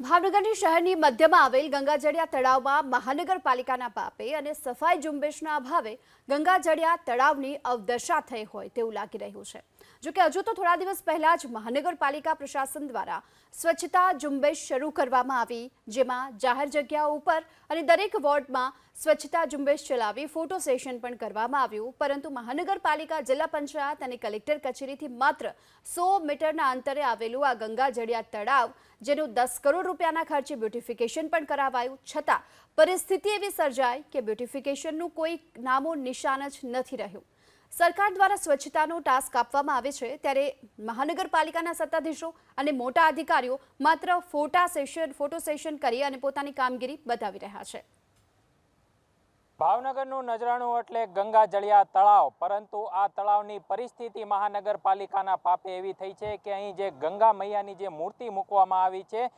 ભાવનગરની શહેરની મધ્યમાં આવેલ ગંગાજળિયા તળાવમાં મહાનગરપાલિકાના પાપે અને સફાઈ ઝુંબેશના અભાવે ગંગાજળિયા તળાવની અવદશા થઈ હોય તેવું લાગી રહ્યું છે. જોકે હજુ તો થોડા દિવસ પહેલા જ મહાનગરપાલિકા પ્રશાસન દ્વારા સ્વચ્છતા ઝુંબેશ શરૂ કરવામાં આવી, જેમાં જાહેર જગ્યાઓ ઉપર અને દરેક વોર્ડમાં સ્વચ્છતા ઝુંબેશ ચલાવી ફોટો સેશન પણ કરવામાં આવ્યું. પરંતુ મહાનગરપાલિકા, જિલ્લા પંચાયત અને કલેક્ટર કચેરીથી માત્ર સો મીટરના અંતરે આવેલું આ ગંગાજળિયા તળાવ, જેનું દસ કરોડ રૂપિયાના ખર્ચે બ્યુટિફિકેશન પણ કરાવાયું, છતાં પરિસ્થિતિ એવી સર્જાઈ કે બ્યુટિફિકેશનનું કોઈ નામો નિશાન જ નથી રહ્યું. સરકાર દ્વારા સ્વચ્છતાનો ટાસ્ક આપવામાં આવે છે ત્યારે મહાનગરપાલિકાના સત્તાધીશો અને મોટા અધિકારીઓ માત્ર ફોટા સેશન, ફોટો સેશન કરી અને પોતાની કામગીરી બતાવી રહ્યા છે. ભાવનગરનું નજરાણું એટલે ગંગા જળિયા તળાવ, પરંતુ આ તળાવની પરિસ્થિતિ મહાનગરપાલિકાના પાપે એવી થઈ છે કે અહીં જે ગંગા મૈયાની જે મૂર્તિ મૂકવામાં આવી છે